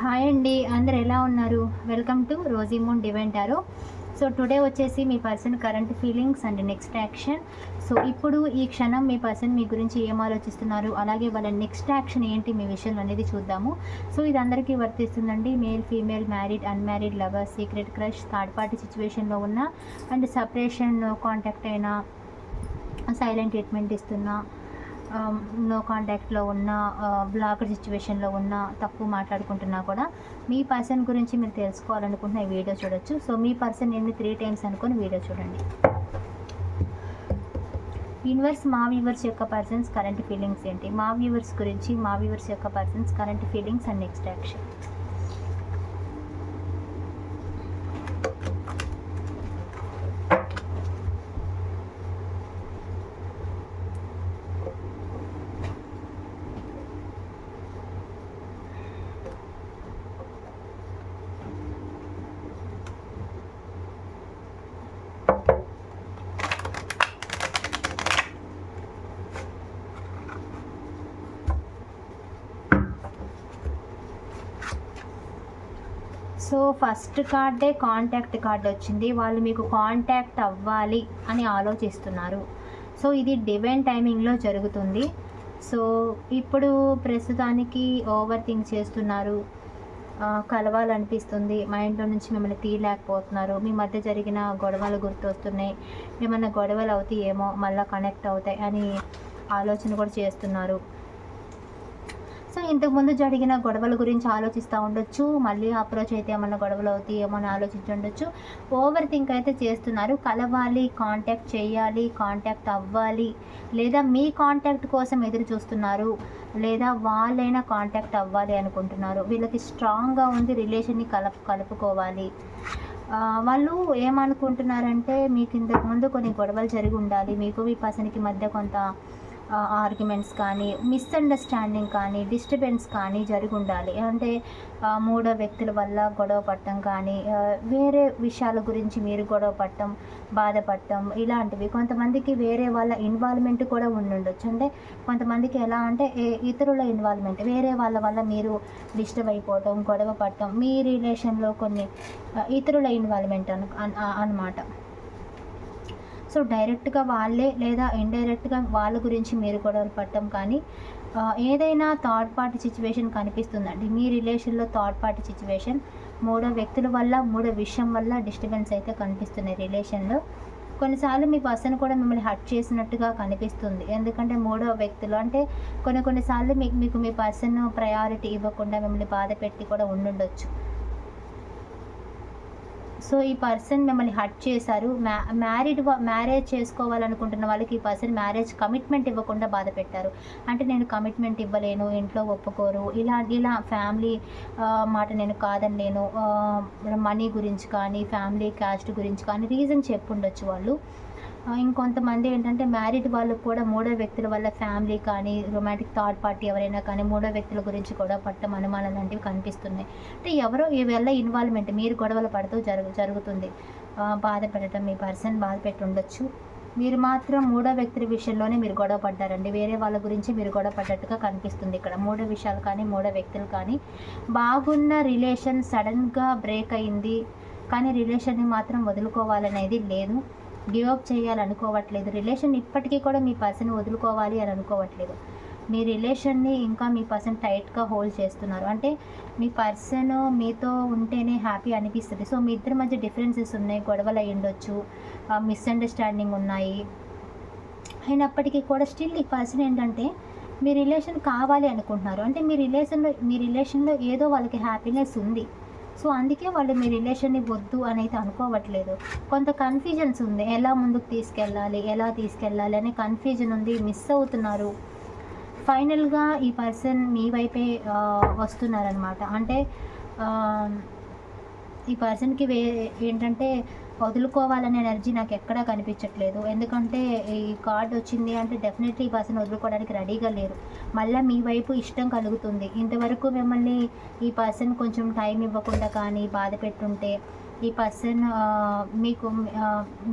Hi అండి. అందరు ఎలా ఉన్నారు? వెల్కమ్ టు రోజీ మూన్ డివెంటారో సో టుడే వచ్చేసి మీ person current feelings and next action so ఇప్పుడు ఈ క్షణం మీ పర్సన్ మీ గురించి ఏం ఆలోచిస్తున్నారు? అలాగే వాళ్ళ నెక్స్ట్ యాక్షన్ ఏంటి? మీ విషయం అనేది చూద్దాము. సో ఇది అందరికీ వర్తిస్తుందండి. Male female married unmarried lover secret crush third party సిచ్యువేషన్లో ఉన్న అండ్ సపరేషన్ కాంటాక్ట్ అయినా సైలెంట్ ట్రీట్మెంట్ ఇస్తున్నా నో కాంటాక్ట్లో ఉన్న బ్లాక్డ్ సిచ్యువేషన్లో ఉన్న తప్పు మాట్లాడుకుంటున్నా కూడా మీ పర్సన్ గురించి మీరు తెలుసుకోవాలనుకుంటున్న ఈ వీడియో చూడొచ్చు. సో మీ పర్సన్ ఎన్ని త్రీ టైమ్స్ అనుకుని వీడియో చూడండి. యూనివర్స్ మా వ్యూవర్స్ యొక్క పర్సన్స్ కరెంట్ ఫీలింగ్స్ ఏంటి? మా వ్యూవర్స్ గురించి మా వ్యూవర్స్ యొక్క persons current feelings and next action so first కార్డే contact card వచ్చింది. వాళ్ళు మీకు కాంటాక్ట్ అవ్వాలి అని ఆలోచిస్తున్నారు. సో ఇది డివైన్ టైమింగ్లో జరుగుతుంది. సో ఇప్పుడు ప్రస్తుతానికి ఓవర్ థింక్ చేస్తున్నారు. కలవాలనిపిస్తుంది. మైండ్లో నుంచి మిమ్మల్ని తీయలేకపోతున్నారు. మీ మధ్య జరిగిన గొడవలు గుర్తొస్తున్నాయి. ఏమన్నా గొడవలు అవుతాయేమో మళ్ళీ కనెక్ట్ అవుతాయి అని ఆలోచన కూడా చేస్తున్నారు. సో ఇంతకుముందు జరిగిన గొడవల గురించి ఆలోచిస్తూ ఉండొచ్చు. మళ్ళీ అప్రోచ్ అయితే ఏమన్నా గొడవలు అవుతాయేమో అని ఆలోచించి ఉండొచ్చు. ఓవర్ థింక్ అయితే చేస్తున్నారు. కలవాలి కాంటాక్ట్ చేయాలి కాంటాక్ట్ అవ్వాలి. లేదా మీ కాంటాక్ట్ కోసం ఎదురు చూస్తున్నారు. లేదా వాళ్ళైనా కాంటాక్ట్ అవ్వాలి అనుకుంటున్నారు. వీళ్ళకి స్ట్రాంగ్గా ఉంది రిలేషన్ని కలప కలుపుకోవాలి. వాళ్ళు ఏమనుకుంటున్నారంటే మీకు ఇంతకుముందు కొన్ని గొడవలు జరిగి ఉండాలి. మీకు మీ పర్సన్కి మధ్య కొంత ఆర్గ్యుమెంట్స్ కానీ మిస్అండర్స్టాండింగ్ కానీ డిస్టర్బెన్స్ కానీ జరిగి ఉండాలి అంటే మూడో వ్యక్తుల వల్ల గొడవ పడటం కానీ వేరే విషయాల గురించి మీరు గొడవ పడటం బాధపడటం ఇలాంటివి. కొంతమందికి వేరే వాళ్ళ ఇన్వాల్వ్మెంట్ కూడా ఉండుండొచ్చు. అంటే కొంతమందికి ఎలా అంటే ఇతరుల ఇన్వాల్వ్మెంట్ వేరే వాళ్ళ వల్ల మీరు డిస్టర్బ్ అయిపోవటం గొడవ పడటం మీ రిలేషన్లో కొన్ని ఇతరుల ఇన్వాల్వ్మెంట్ అను అనమాట సో డైరెక్ట్గా వాళ్ళే లేదా ఇండైరెక్ట్గా వాళ్ళ గురించి మీరు గొడవలు పడటం కానీ ఏదైనా థర్డ్ పార్టీ సిచ్యువేషన్ కనిపిస్తుందండి. మీ రిలేషన్లో థర్డ్ పార్టీ సిచ్యువేషన్ మూడో వ్యక్తుల వల్ల మూడో విషయం వల్ల డిస్టర్బెన్స్ అయితే కనిపిస్తున్నాయి రిలేషన్లో. కొన్నిసార్లు మీ పర్సన్ కూడా మిమ్మల్ని హర్ట్ చేసినట్టుగా కనిపిస్తుంది. ఎందుకంటే మూడో వ్యక్తులు అంటే కొన్ని కొన్నిసార్లు మీకు మీకు మీ పర్సన్ ప్రయారిటీ ఇవ్వకుండా మిమ్మల్ని బాధ పెట్టి కూడా ఉండుండొచ్చు. సో ఈ పర్సన్ మిమ్మల్ని హట్ చేశారు. మ్యా మ్యారీడ్ మ్యారేజ్ చేసుకోవాలనుకుంటున్న వాళ్ళకి ఈ పర్సన్ మ్యారేజ్ కమిట్మెంట్ ఇవ్వకుండా బాధ పెట్టారు. అంటే నేను కమిట్మెంట్ ఇవ్వలేను ఇంట్లో ఒప్పుకోరు ఇలా ఇలా ఫ్యామిలీ మాట నేను కాదని నేను మనీ గురించి కానీ ఫ్యామిలీ క్యాస్ట్ గురించి కానీ రీజన్ చెప్పుండొచ్చు వాళ్ళు. ఇంకొంతమంది ఏంటంటే మ్యారీడ్ వాళ్ళకు కూడా మూడో వ్యక్తుల వల్ల ఫ్యామిలీ కానీ రొమాంటిక్ థర్డ్ పార్టీ ఎవరైనా కానీ మూడో వ్యక్తుల గురించి కూడా పట్టం అనుమానాలు లాంటివి కనిపిస్తున్నాయి. అంటే ఎవరో ఈ ఇన్వాల్వ్మెంట్ మీరు గొడవలు పడుతూ జరుగు జరుగుతుంది. ఆ, బాధ పెట్టడం మీ పర్సన్ బాధ పెట్టి ఉండొచ్చు. మీరు మాత్రం మూడో వ్యక్తుల విషయంలోనే మీరు గొడవ పడ్డారండి. వేరే వాళ్ళ గురించి మీరు గొడవ పడ్డట్టుగా కనిపిస్తుంది ఇక్కడ. మూడో విషయాలు కానీ మూడో వ్యక్తులు కానీ బాగున్న రిలేషన్ సడన్గా బ్రేక్ అయింది. కానీ రిలేషన్ని మాత్రం వదులుకోవాలనేది లేదు. Give up చేయాలనుకోవట్లేదు. రిలేషన్ ఇప్పటికీ కూడా మీ పర్సన్ వదులుకోవాలి అని అనుకోవట్లేదు. మీ రిలేషన్ని ఇంకా మీ పర్సన్ టైట్గా హోల్డ్ చేస్తున్నారు. అంటే మీ పర్సన్ మీతో ఉంటేనే హ్యాపీ అనిపిస్తుంది. సో మీ ఇద్దరి మధ్య డిఫరెన్సెస్ ఉన్నాయి. గొడవలు అయి ఉండొచ్చు. మిస్అండర్స్టాండింగ్ ఉన్నాయి. అయినప్పటికీ కూడా స్టిల్ ఈ పర్సన్ ఏంటంటే మీ రిలేషన్ కావాలి అనుకుంటున్నారు. అంటే మీ రిలేషన్లో మీ రిలేషన్లో ఏదో వాళ్ళకి హ్యాపీనెస్ ఉంది. సో అందుకే వాళ్ళు మీ రిలేషన్ని వద్దు అని అయితే అనుకోవట్లేదు. కొంత కన్ఫ్యూజన్స్ ఉంది. ఎలా ముందుకు తీసుకెళ్ళాలి? ఎలా తీసుకెళ్ళాలి? అనే కన్ఫ్యూజన్ ఉంది. మిస్ అవుతున్నారు. ఫైనల్గా ఈ పర్సన్ మీ వైపే వస్తున్నారనమాట అంటే ఈ పర్సన్కి వే ఏంటంటే వదులుకోవాలనే ఎనర్జీ నాకు ఎక్కడా కనిపించట్లేదు. ఎందుకంటే ఈ కార్డ్ వచ్చింది అంటే డెఫినెట్లీ ఈ పర్సన్ వదులుకోవడానికి రెడీగా లేరు. మళ్ళీ మీ వైపు ఇష్టం కలుగుతుంది. ఇంతవరకు మిమ్మల్ని ఈ పర్సన్ కొంచెం టైం ఇవ్వకుండా కానీ బాధ పెట్టుంటే ఈ పర్సన్ మీకు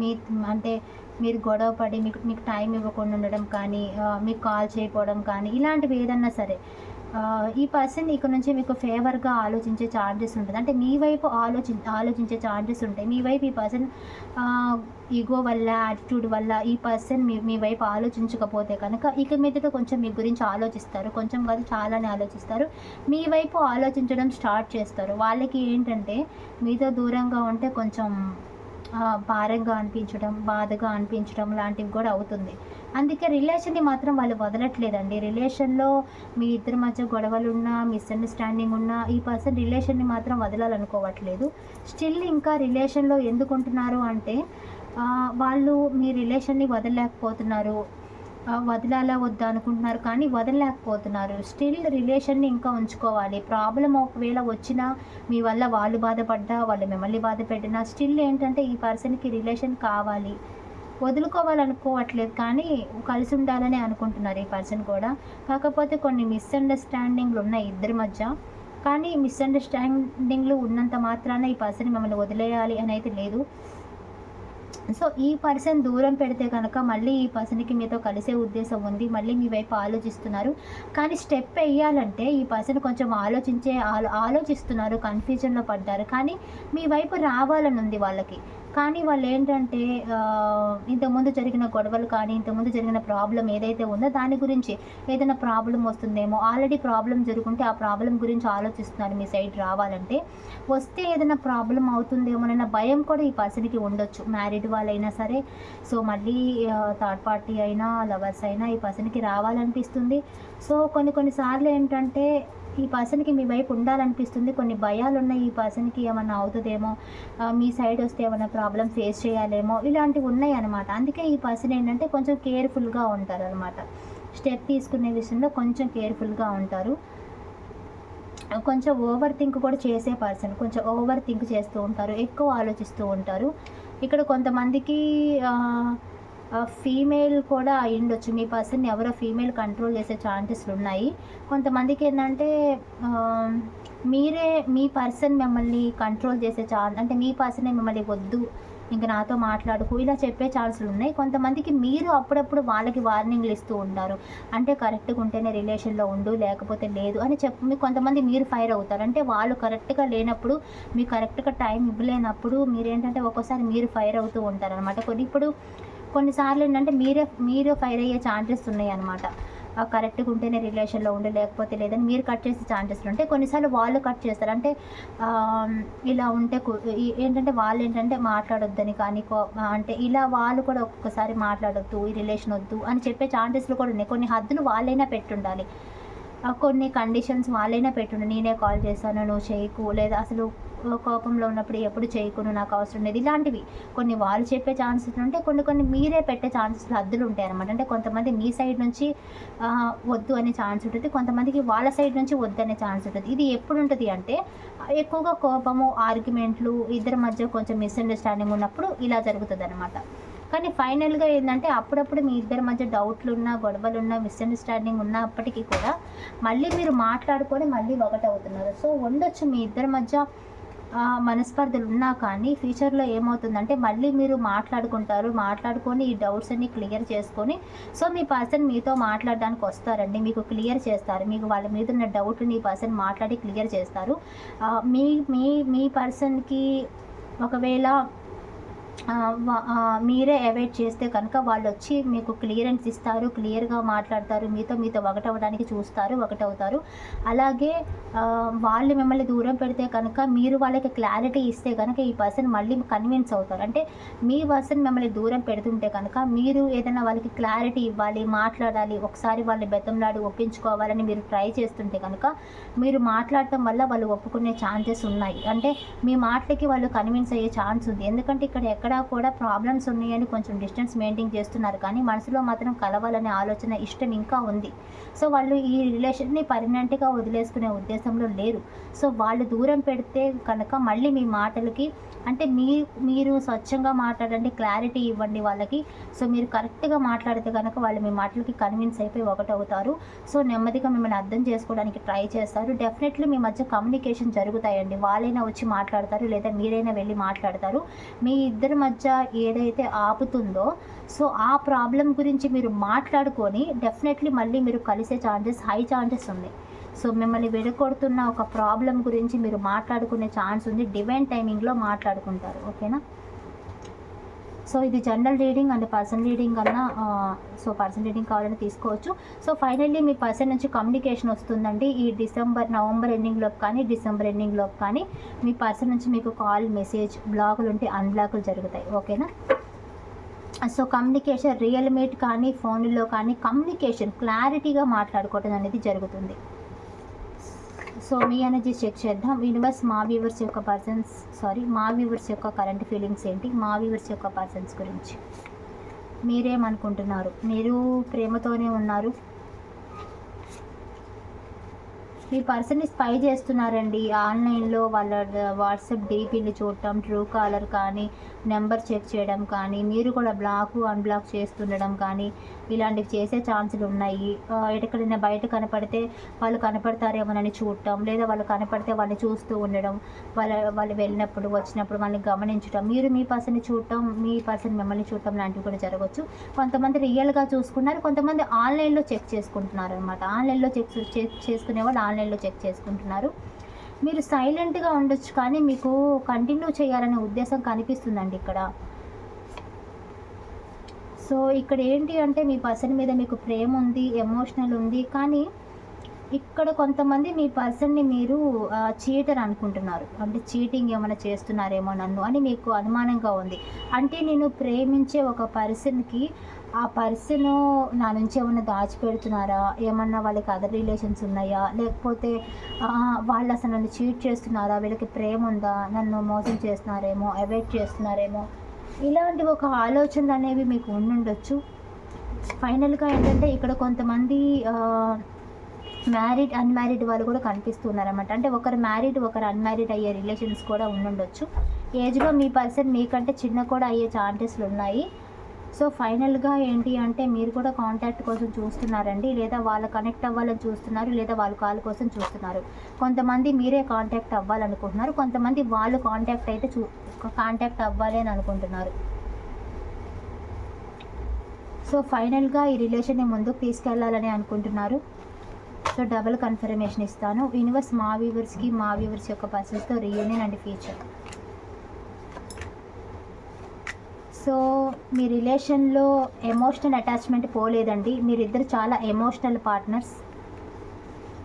మీ అంటే మీరు గొడవ పడి మీకు మీకు టైం ఇవ్వకుండా ఉండడం కానీ మీకు కాల్ చేయకపోవడం కానీ ఇలాంటివి ఏదన్నా సరే ఈ పర్సన్ ఇక్కడ నుంచి మీకు ఫేవర్‌గా ఆలోచించే ఛాన్సెస్ ఉంటుంది అంటే మీ వైపు ఆలోచి ఆలోచించే ఛాన్సెస్ ఉంటాయి. మీ వైపు ఈ పర్సన్ ఈగో వల్ల, యాటిట్యూడ్ వల్ల ఈ పర్సన్ మీ మీ వైపు ఆలోచించకపోతే కనుక ఇక మీదట కొంచెం మీ గురించి ఆలోచిస్తారు. కొంచెం కాదు చాలానే ఆలోచిస్తారు. మీ వైపు ఆలోచించడం స్టార్ట్ చేస్తారు. వాళ్ళకి ఏంటంటే మీతో దూరంగా ఉంటే కొంచెం భారంగా అనిపించడం, బాధగా అనిపించడం లాంటివి కూడా అవుతుంది. అందుకే రిలేషన్‌ని మాత్రం వాళ్ళు వదలట్లేదండి. రిలేషన్‌లో మీ ఇద్దరి మధ్య గొడవలున్నా, మిస్‌అండర్‌స్టాండింగ్ ఉన్నా ఈ పర్సన్ రిలేషన్‌ని మాత్రం వదలాలనుకోవట్లేదు. స్టిల్ ఇంకా రిలేషన్‌లో ఎందుకుంటున్నారు అంటే వాళ్ళు మీ రిలేషన్‌ని వదలలేకపోతున్నారు. ఆహ్, వదలాలా వద్దా అనుకుంటున్నారు కానీ వదలలేకపోతున్నారు. స్టిల్ రిలేషన్‌ని ఇంకా ఉంచుకోవాలి. ప్రాబ్లం ఒకవేళ వచ్చినా మీ వల్ల వాళ్ళు బాధపడ్డా, వాళ్ళు మిమ్మల్ని బాధ పెట్టినా స్టిల్ ఏంటంటే ఈ పర్సన్‌కి రిలేషన్ కావాలి. వదులుకోవాలనుకోవట్లేదు కానీ కలిసి ఉండాలనే అనుకుంటున్నారు ఈ పర్సన్ కూడా. కాకపోతే కొన్ని మిస్‌అండర్‌స్టాండింగ్‌లు ఉన్నాయి ఇద్దరి మధ్య. కానీ మిస్‌అండర్‌స్టాండింగ్‌లు ఉన్నంత మాత్రాన ఈ పర్సన్ మిమ్మల్ని వదిలేయాలి అనేది లేదు. సో, ఈ పర్సన్ దూరం పెడితే కనుక మళ్ళీ ఈ పర్సన్‌కి మీతో కలిసే ఉద్దేశం ఉంది. మళ్ళీ మీ వైపు ఆలోచిస్తున్నారు. కానీ స్టెప్ వేయాలంటే ఈ పర్సన్ కొంచెం ఆలోచించే ఆలో ఆలోచిస్తున్నారు. కన్‌ఫ్యూజన్‌లో పడ్డారు. కానీ మీ వైపు రావాలని ఉంది వాళ్ళకి. కానీ వాళ్ళు ఏంటంటే ఇంతకుముందు జరిగిన గొడవలు కానీ, ఇంతకుముందు జరిగిన ప్రాబ్లం ఏదైతే ఉందో దాని గురించి ఏదైనా ప్రాబ్లం వస్తుందేమో, ఆల్రెడీ ప్రాబ్లం జరుగుంటే ఆ ప్రాబ్లం గురించి ఆలోచిస్తున్నారు మీ సైడ్ రావాలంటే. వస్తే ఏదైనా ప్రాబ్లం అవుతుందేమోనన్న భయం కూడా ఈ పర్సన్‌కి ఉండొచ్చు. మ్యారీడ్ వాళ్ళైనా సరే. సో, మళ్ళీ థర్డ్ పార్టీ అయినా, లవర్స్ అయినా ఈ పర్సన్‌కి రావాలనిపిస్తుంది. సో, కొన్ని కొన్ని సార్లు ఏంటంటే ఈ పర్సన్‌కి మీ వైపు ఉండాలనిపిస్తుంది. కొన్ని భయాలు ఉన్నాయి ఈ పర్సన్‌కి ఏమన్నా అవుతుందేమో మీ సైడ్ వస్తే ఏమైనా ప్రాబ్లమ్ ఫేస్ చేయాలేమో ఇలాంటివి ఉన్నాయి అనమాట అందుకే ఈ పర్సన్ ఏంటంటే కొంచెం కేర్‌ఫుల్‌గా ఉంటారు అనమాట స్టెప్ తీసుకునే విషయంలో కొంచెం కేర్‌ఫుల్‌గా ఉంటారు. కొంచెం ఓవర్ థింక్ కూడా చేసే పర్సన్. కొంచెం ఓవర్ థింక్ చేస్తూ ఉంటారు. ఎక్కువ ఆలోచిస్తూ ఉంటారు. ఇక్కడ కొంతమందికి ఫీమేల్ కూడా అయ్యుండొచ్చు. మీ పర్సన్ ఎవరో ఫీమేల్ కంట్రోల్ చేసే ఛాన్సెస్‌లున్నాయి. కొంతమందికి ఏంటంటే మీరే మీ పర్సన్ మిమ్మల్ని కంట్రోల్ చేసే ఛాన్స్ అంటే మీ పర్సనే మిమ్మల్ని వద్దు, ఇంక నాతో మాట్లాడుకో ఇలా చెప్పే ఛాన్సులు ఉన్నాయి కొంతమందికి మీరు అప్పుడప్పుడు వాళ్ళకి వార్నింగ్‌లు ఇస్తూ ఉంటారు. అంటే కరెక్ట్‌గా ఉంటేనే రిలేషన్‌లో ఉండు లేకపోతే లేదు అని చెప్ మీ కొంతమంది మీరు ఫైర్ అవుతారు. అంటే వాళ్ళు కరెక్ట్‌గా లేనప్పుడు, మీకు కరెక్ట్‌గా టైం ఇవ్వలేనప్పుడు మీరేంటంటే ఒక్కోసారి మీరు ఫైర్ అవుతూ ఉంటారు అనమాట కొన్ని ఇప్పుడు కొన్నిసార్లు ఏంటంటే మీరే మీరు ఫైర్ అయ్యే ఛాన్సెస్ ఉన్నాయి అనమాట కరెక్ట్‌గా ఉంటేనే రిలేషన్‌లో ఉండు లేకపోతే లేదని మీరు కట్ చేసే ఛాన్సెస్‌లుంటాయి. కొన్నిసార్లు వాళ్ళు కట్ చేస్తారు. అంటే ఇలా ఉంటే ఏంటంటే వాళ్ళు ఏంటంటే మాట్లాడొద్దని కానీ అంటే ఇలా వాళ్ళు కూడా ఒక్కొక్కసారి మాట్లాడొద్దు, ఈ రిలేషన్ వద్దు అని చెప్పే ఛాన్సెస్‌లు కూడా ఉన్నాయి. కొన్ని హద్దులు వాళ్ళైనా పెట్టుండాలి. కొన్ని కండిషన్స్ వాళ్ళైనా పెట్టుండాలి. నేనే కాల్ చేశాను నువ్వు చేయకు లేదా అసలు కోపంలో ఉన్నప్పుడు ఎప్పుడు చేయకుండా నాకు అవసరం లేదు. ఇలాంటివి కొన్ని వాళ్ళు చెప్పే ఛాన్సెస్ ఉంటే కొన్ని కొన్ని మీరే పెట్టే ఛాన్సెస్‌లు హద్దులు ఉంటాయన్నమాట. అంటే కొంతమంది మీ సైడ్ నుంచి వద్దు అనే ఛాన్స్ ఉంటుంది కొంతమందికి వాళ్ళ సైడ్ నుంచి వద్దనే ఛాన్స్ ఉంటుంది ఇది ఎప్పుడు ఉంటుంది అంటే ఎక్కువగా కోపము, ఆర్గ్యుమెంట్లు ఇద్దరి మధ్య కొంచెం మిస్‌అండర్‌స్టాండింగ్ ఉన్నప్పుడు ఇలా జరుగుతదనమాట. కానీ ఫైనల్‌గా ఏంటంటే అప్పుడప్పుడు మీ ఇద్దరి మధ్య డౌట్లున్నా, గొడవలున్నా, మిస్‌అండర్‌స్టాండింగ్ ఉన్నప్పటికీ కూడా మళ్ళీ మీరు మాట్లాడుకొని మళ్ళీ ఒకటవుతున్నారు. సో, ఉండొచ్చు మీ ఇద్దరి మధ్య మనస్పర్ధలు ఉన్నా కానీ ఫ్యూచర్‌లో ఏమవుతుందంటే మళ్ళీ మీరు మాట్లాడుకుంటారు. మాట్లాడుకొని ఈ డౌట్స్ అన్ని క్లియర్ చేసుకొని సో, మీ పర్సన్ మీతో మాట్లాడడానికి వస్తారండి. మీకు క్లియర్ చేస్తారు. మీకు వాళ్ళ మీద ఉన్న డౌట్‌ని ఈ పర్సన్ మాట్లాడి క్లియర్ చేస్తారు. మీ మీ మీ పర్సన్‌కి ఒకవేళ మీరే అవాయిడ్ చేస్తే కనుక వాళ్ళు వచ్చి మీకు క్లియరెన్స్ ఇస్తారు. క్లియర్‌గా మాట్లాడతారు. మీతో మీతో ఒకటవడానికి చూస్తారు. ఒకటవుతారు. అలాగే వాళ్ళు మిమ్మల్ని దూరం పెడితే కనుక మీరు వాళ్ళకి క్లారిటీ ఇస్తే కనుక ఈ పర్సన్ మళ్ళీ కన్విన్స్ అవుతారు. అంటే మీ పర్సన్ మిమ్మల్ని దూరం పెడుతుంటే కనుక మీరు ఏదైనా వాళ్ళకి క్లారిటీ ఇవ్వాలి, మాట్లాడాలి, ఒకసారి వాళ్ళని బెత్తంలాడి ఒప్పించుకోవాలని మీరు ట్రై చేస్తుంటే కనుక మీరు మాట్లాడటం వల్ల వాళ్ళు ఒప్పుకునే ఛాన్సెస్ ఉన్నాయి. అంటే మీ మాటలకి వాళ్ళు కన్విన్స్ అయ్యే ఛాన్స్ ఉంది. ఎందుకంటే ఇక్కడ ఎక్కడా కూడా ప్రాబ్లమ్స్ ఉన్నాయని కొంచెం డిస్టెన్స్ మెయింటైన్ చేస్తున్నారు. కానీ మనసులో మాత్రం కలవాలనే ఆలోచన, ఇష్టం ఇంకా ఉంది. సో, వాళ్ళు ఈ రిలేషన్‌ని పర్మనెంట్‌గా వదిలేసుకునే ఉద్దేశంలో లేరు. సో, వాళ్ళు దూరం పెడితే కనుక మళ్ళీ మీ మాటలకి అంటే మీ మీరు స్వచ్ఛంగా మాట్లాడండి. క్లారిటీ ఇవ్వండి వాళ్ళకి. సో, మీరు కరెక్ట్‌గా మాట్లాడితే కనుక వాళ్ళు మీ మాటలకి కన్విన్స్ అయిపోయి ఒకటవుతారు. సో, నెమ్మదిగా మిమ్మల్ని అర్థం చేసుకోవడానికి ట్రై చేస్తారు. డెఫినెట్‌లీ మీ మధ్య కమ్యూనికేషన్ జరుగుతాయండి. వాళ్ళైనా వచ్చి మాట్లాడతారు. లేదా మీరైనా వెళ్ళి మాట్లాడతారు. మీ ఇద్దరు మధ్య ఏదైతే ఆపుతుందో సో, ఆ ప్రాబ్లం గురించి మీరు మాట్లాడుకొని డెఫినెట్‌లీ మళ్ళీ మీరు కలిసే ఛాన్సెస్ హై ఛాన్సెస్ ఉన్నాయి. సో మిమ్మల్ని విడగొడుతున్న ఒక ప్రాబ్లం గురించి మీరు మాట్లాడుకునే ఛాన్స్ ఉంది. డివైన్ టైమింగ్లో మాట్లాడుకుంటారు. ఓకేనా? సో ఇది general reading and person reading అన్నా సో పర్సన్ రీడింగ్ కావాలని తీసుకోవచ్చు. సో ఫైనల్లీ మీ పర్సన్ నుంచి కమ్యూనికేషన్ వస్తుందండి. ఈ డిసెంబర్ నవంబర్ ఎండింగ్లోపు కానీ డిసెంబర్ ఎండింగ్లోపు కానీ మీ పర్సన్ నుంచి మీకు కాల్ మెసేజ్ బ్లాగులు ఉంటే అన్బ్లాకులు జరుగుతాయి. ఓకేనా? సో కమ్యూనికేషన్ రియల్ మీట్ కానీ ఫోన్లో కానీ కమ్యూనికేషన్ క్లారిటీగా మాట్లాడుకోవడం అనేది జరుగుతుంది. సో మీ ఎనర్జీస్ చెక్ చేద్దాం. యూనివర్స్ మా వ్యూవర్స్ యొక్క పర్సన్స్ సారీ మా వ్యూవర్స్ యొక్క కరెంట్ ఫీలింగ్స్ ఏంటి? మా వ్యూవర్స్ యొక్క పర్సన్స్ గురించి. మీరేమనుకుంటున్నారు? మీరు ప్రేమతోనే ఉన్నారు. మీ పర్సన్ని స్పై చేస్తున్నారండి. ఆన్లైన్లో వాళ్ళ వాట్సాప్ డీపీలు చూడటం ట్రూ కాలర్ కానీ నెంబర్ చెక్ చేయడం కానీ మీరు కూడా బ్లాక్ అన్బ్లాక్ చేస్తుండడం కానీ ఇలాంటివి చేసే ఛాన్సులు ఉన్నాయి. ఎక్కడైనా బయట కనపడితే వాళ్ళు కనపడతారేమోనని చూడటం లేదా వాళ్ళు కనపడితే వాళ్ళని చూస్తూ ఉండడం వాళ్ళ వాళ్ళు వెళ్ళినప్పుడు వచ్చినప్పుడు వాళ్ళని గమనించడం మీరు మీ పర్సన్ని చూడటం మీ పర్సన్ మిమ్మల్ని చూడటం లాంటివి కూడా జరగవచ్చు కొంతమంది రియల్గా చూసుకున్నారు కొంతమంది ఆన్లైన్లో చెక్ చేసుకుంటున్నారు అనమాట ఆన్లైన్లో చెక్ చెక్ చేసుకునే వాళ్ళు ఆన్లైన్లో చెక్ చేసుకుంటున్నారు. మీరు సైలెంట్గా ఉండొచ్చు కానీ మీకు కంటిన్యూ చేయాలనే ఉద్దేశం కనిపిస్తుందండి ఇక్కడ. సో ఇక్కడ ఏంటి అంటే మీ పర్సన్ మీద మీకు ప్రేమ ఉంది ఎమోషనల్ ఉంది కానీ ఇక్కడ కొంతమంది మీ పర్సన్ని మీరు చీటర్ అనుకుంటున్నారు. అంటే చీటింగ్ ఏమైనా చేస్తున్నారేమో నన్ను అని మీకు అనుమానంగా ఉంది. అంటే నేను ప్రేమించే ఒక పర్సన్కి ఆ పర్సన్ నా నుంచి ఏమైనా దాచిపెడుతున్నారా? ఏమన్నా వాళ్ళకి అదర్ రిలేషన్స్ ఉన్నాయా? లేకపోతే వాళ్ళు అసలు నన్ను చీట్ చేస్తున్నారా? వీళ్ళకి ప్రేమ ఉందా? నన్ను మోసం చేస్తున్నారేమో? అవాయిడ్ చేస్తున్నారేమో? ఇలాంటి ఒక ఆలోచనలు అనేవి మీకు ఉండుండొచ్చు. ఫైనల్గా ఏంటంటే ఇక్కడ కొంతమంది మ్యారీడ్ అన్మ్యారీడ్ వాళ్ళు కూడా కనిపిస్తున్నారన్నమాట. అంటే ఒకరు మ్యారీడ్ ఒకరు అన్మ్యారీడ్ అయ్యే రిలేషన్స్ కూడా ఉండుండొచ్చు. ఏజ్లో మీ పర్సన్ మీకంటే చిన్న కూడా అయ్యే ఛాన్సెస్లు ఉన్నాయి. సో ఫైనల్గా ఏంటి అంటే మీరు కూడా కాంటాక్ట్ కోసం చూస్తున్నారండి లేదా వాళ్ళ కనెక్ట్ అవ్వాలని చూస్తున్నారు లేదా వాళ్ళు కాల్ కోసం చూస్తున్నారు. కొంతమంది మీరే కాంటాక్ట్ అవ్వాలనుకుంటున్నారు కొంతమంది వాళ్ళు కాంటాక్ట్ అయితే చూ కాంటాక్ట్ అవ్వాలి అని అనుకుంటున్నారు. సో ఫైనల్గా ఈ రిలేషన్ని ముందుకు తీసుకెళ్ళాలని అనుకుంటున్నారు. సో డబుల్ కన్ఫర్మేషన్ ఇస్తాను. యూనివర్స్ మా వ్యూవర్స్కి మా వ్యూవర్స్ యొక్క పర్సన్స్తో రీయూనియన్ అండ్ ఫ్యూచర్ సో మీ రిలేషన్లో ఎమోషనల్ అటాచ్మెంట్ పోలేదండి. మీరిద్దరు చాలా ఎమోషనల్ పార్ట్నర్స్.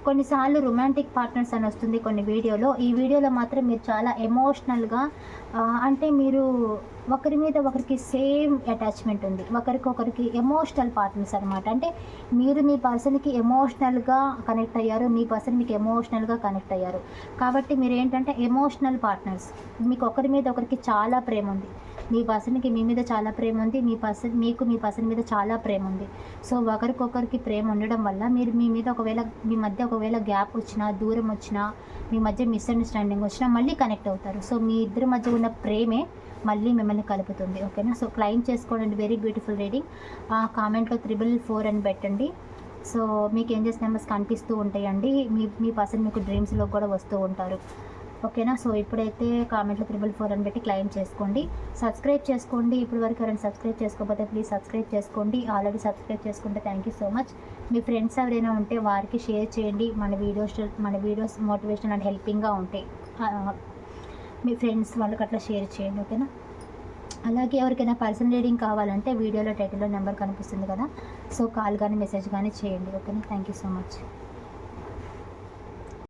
కొన్నిసార్లు రొమాంటిక్ పార్ట్నర్స్ అని వస్తుంది కొన్ని వీడియోలో. ఈ వీడియోలో మాత్రం మీరు చాలా ఎమోషనల్గా అంటే మీరు ఒకరి మీద ఒకరికి సేమ్ అటాచ్మెంట్ ఉంది. ఒకరికొకరికి ఎమోషనల్ పార్ట్నర్స్ అనమాట అంటే మీరు మీ పర్సన్కి ఎమోషనల్గా కనెక్ట్ అయ్యారు మీ పర్సన్ మీకు ఎమోషనల్గా కనెక్ట్ అయ్యారు. కాబట్టి మీరు ఏంటంటే ఎమోషనల్ పార్ట్నర్స్. మీకు ఒకరి మీద ఒకరికి చాలా ప్రేమ ఉంది. మీ పర్సన్కి మీ మీద చాలా ప్రేమ ఉంది. మీ పర్సన్ మీకు మీ పర్సన్ మీద చాలా ప్రేమ ఉంది. సో ఒకరికొకరికి ప్రేమ ఉండడం వల్ల మీరు మీ మీద ఒకవేళ మీ మధ్య ఒకవేళ గ్యాప్ వచ్చినా దూరం వచ్చినా మీ మధ్య మిస్అండర్స్టాండింగ్ వచ్చినా మళ్ళీ కనెక్ట్ అవుతారు. సో మీ ఇద్దరి మధ్య ఉన్న ప్రేమే మళ్ళీ మిమ్మల్ని కలుపుతుంది. ఓకేనా? సో క్లైమ్ చేసుకోండి. వెరీ బ్యూటిఫుల్ రీడింగ్ కామెంట్లో త్రిబుల్ ఫోర్ అని పెట్టండి. సో మీకు ఏం చేసిన నెంబర్స్ కనిపిస్తూ ఉంటాయండి. మీ మీ పర్సన్ మీకు డ్రీమ్స్లో కూడా వస్తూ ఉంటారు. ఓకేనా? సో ఇప్పుడైతే కామెంట్లో త్రిబుల్ ఫోర్ అని పెట్టి క్లైమ్ చేసుకోండి. సబ్స్క్రైబ్ చేసుకోండి. ఇప్పుడు వరకు ఎవరైనా సబ్స్క్రైబ్ చేసుకోకపోతే ప్లీజ్ సబ్స్క్రైబ్ చేసుకోండి. ఆల్రెడీ సబ్స్క్రైబ్ చేసుకుంటే థ్యాంక్ యూ సో మచ్. మీ ఫ్రెండ్స్ ఎవరైనా ఉంటే వారికి షేర్ చేయండి. మన వీడియోస్ మన వీడియోస్ మోటివేషన్ అండ్ హెల్పింగ్గా ఉంటాయి. మీ ఫ్రెండ్స్ వాళ్ళకి అట్లా షేర్ చేయండి ఓకేనా? అలాగే ఎవరికైనా పర్సనల్ రీడింగ్ కావాలంటే వీడియోలో టైటిల్లో నెంబర్ కనిపిస్తుంది కదా. సో కాల్ కానీ మెసేజ్ కానీ చేయండి ఓకేనా? Thank you so much.